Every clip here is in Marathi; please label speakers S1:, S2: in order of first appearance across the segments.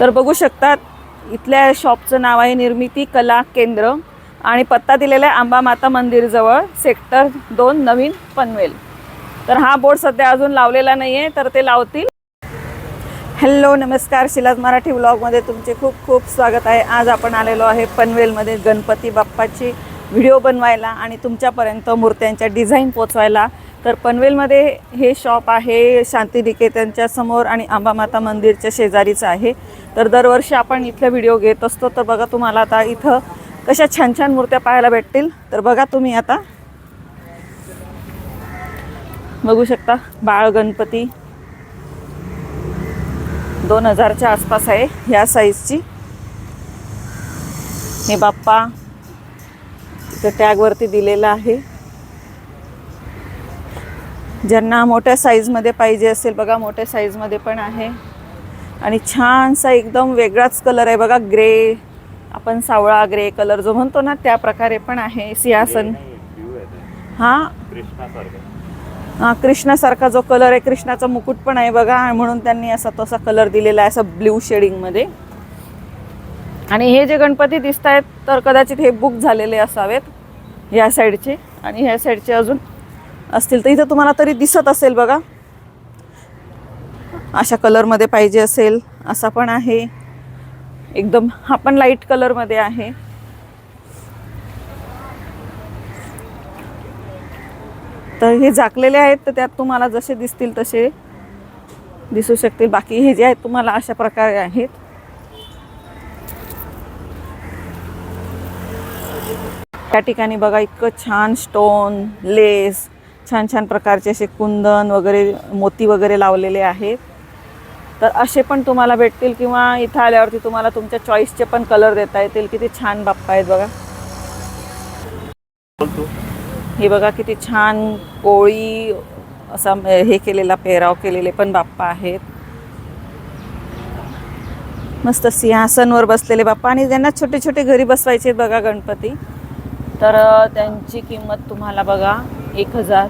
S1: तर बघू शकतात इथल्या शॉपचं नाव आहे निर्मिती कला केंद्र आणि पत्ता दिलेला आहे आंबा माता मंदिरजवळ सेक्टर दोन नवीन पनवेल. तर हा बोर्ड सध्या अजून लावलेला नाही आहे तर ते लावतील. हॅलो नमस्कार. शिलाज मराठी व्लॉगमध्ये तुमचे खूप खूप स्वागत आहे. आज आपण आलेलो आहे पनवेलमध्ये गणपती बाप्पाची व्हिडिओ बनवायला आणि तुमच्यापर्यंत मूर्त्यांच्या डिझाईन पोचवायला. तर पनवेलमध्ये हे शॉप आहे शांतिनिकेतनच्या समोर आणि अंबामाता मंदिरच्या शेजारीचं आहे. तर दरवर्षी आपण इथले व्हिडिओ घेत असतो. तर बघा तुम्हाला आता इथं कशा छान छान मूर्त्या पाहायला भेटतील. तर बघा तुम्ही आता. बघू शकता बाळ गणपती दोन हजारच्या आसपास आहे ह्या साईजची हे बाप्पा इथं टॅगवरती दिलेलं आहे. ज्यांना मोठ्या साईजमध्ये पाहिजे असेल बघा मोठ्या साईजमध्ये पण आहे. आणि छानसा एकदम वेगळाच कलर आहे. बघा ग्रे आपण सावळा ग्रे कलर जो म्हणतो ना त्या प्रकारे पण आहे सिंहासन. हां? हा कृष्णासारखा जो कलर आहे कृष्णाचा मुकुट पण आहे बघा म्हणून त्यांनी असा तसा कलर दिलेला आहे असं ब्ल्यू शेडिंगमध्ये आणि हे जे गणपती दिसत आहेत तर कदाचित हे बुक झालेले असावेत या साईडचे आणि ह्या साईडचे अजून असतील. तर इथं तुम्हाला तरी दिसत असेल बघा. अशा कलरमध्ये पाहिजे असेल असा पण आहे. एकदम हा पण लाइट कलरमध्ये आहे. तर हे झाकलेले आहेत तर त्यात तुम्हाला जसे दिसतील तसे दिसू शकतील. बाकी हे जे आहेत तुम्हाला अशा प्रकारे आहेत. त्या ठिकाणी बघा इतकं छान स्टोन लेस छान छान प्रकारचे असे कुंदन वगैरे मोती वगैरे लावलेले आहेत. तर असे पण तुम्हाला भेटतील किंवा इथं आल्यावरती तुम्हाला तुमच्या चॉईसचे पण कलर देता येतील. किती छान बाप्पा आहेत बघा. हे बघा किती छान कोळी असा हे केलेला पेहराव केलेले पण बाप्पा आहेत. मस्त सिंहासनवर बसलेले बाप्पा. आणि त्यांना छोटे छोटे घरी बसवायचे आहेत बघा गणपती. तर त्यांची किंमत तुम्हाला बघा एक हजार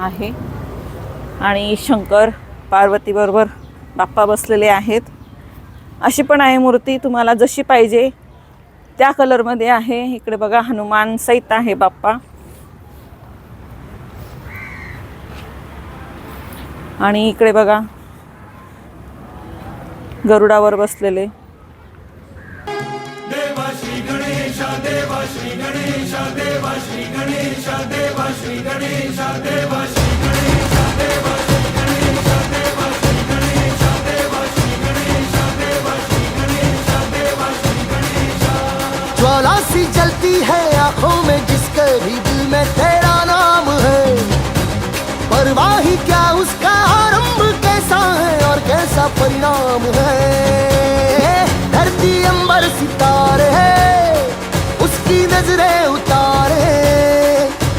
S1: आहे. आणि शंकर पार्वतीबरोबर बाप्पा बसलेले आहेत. अशी पण आहे मूर्ती तुम्हाला जशी पाहिजे त्या कलरमध्ये आहे. इकडे बघा हनुमान सहित आहे बाप्पा. आणि इकडे बघा गरुडावर बसलेले.
S2: ज्वाला सी जलती है आँखों में, जिसके भी दिल में तेरा नाम है। परवाही क्या उसका आरंभ कैसा है और कैसा परिणाम है? धरती अंबर सितारे है, उसकी नज़रें उतारे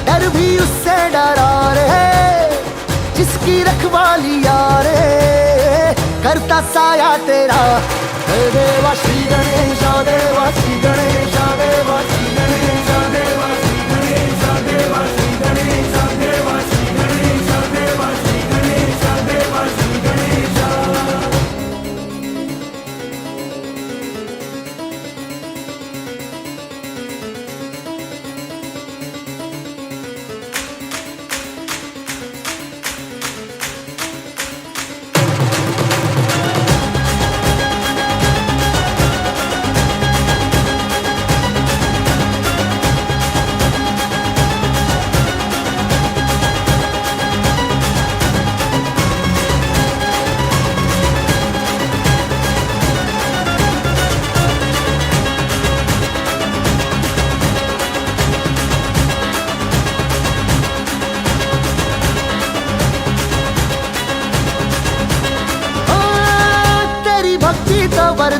S2: डर भी उससे डरा रहे जिसकी रखवाली यारे करता साया तेरा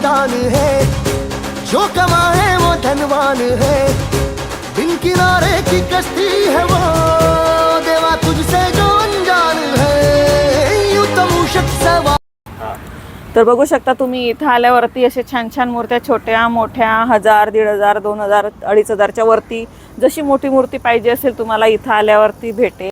S2: नादान है जो कमाए वो धनवान है। बिन किनारे की कश्ती है वो देवा तुझसे जो अनजान है।
S1: तर बघू शकता तुम्ही इथं आल्यावरती असे छान छान मूर्त्या छोट्या मोठ्या हजार दीड हजार दोन हजार अडीच हजारच्या वरती जशी मोठी मूर्ती पाहिजे असेल तुम्हाला इथं आल्यावरती भेटेल.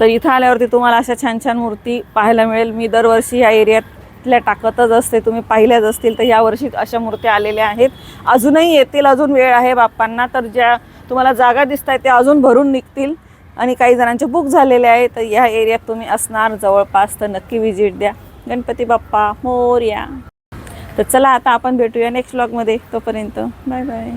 S1: तर इथं आल्यावरती तुम्हाला अशा छान छान मूर्ती पाहायला मिळेल. मी दरवर्षी या एरियात मूर्त्या टाकतच असते. तुम्ही पाहिल्याच असतील तर यावर्षी अशा मूर्त्या आलेल्या आहेत. अजूनही येतील अजून वेळ आहे बाप्पांना. तर ज्या तुम्हाला जागा दिसत आहेत त्या अजून भरून निघतील. आणि काही जणांचे बुक झालेले आहे तर या एरियात तुम्ही असणार. जवळपास तर नक्की व्हिजिट द्या. गणपती बाप्पा मोर्या. तर चला आता आपण भेटूया नेक्स्ट व्लॉगमध्ये तोपर्यंत बाय बाय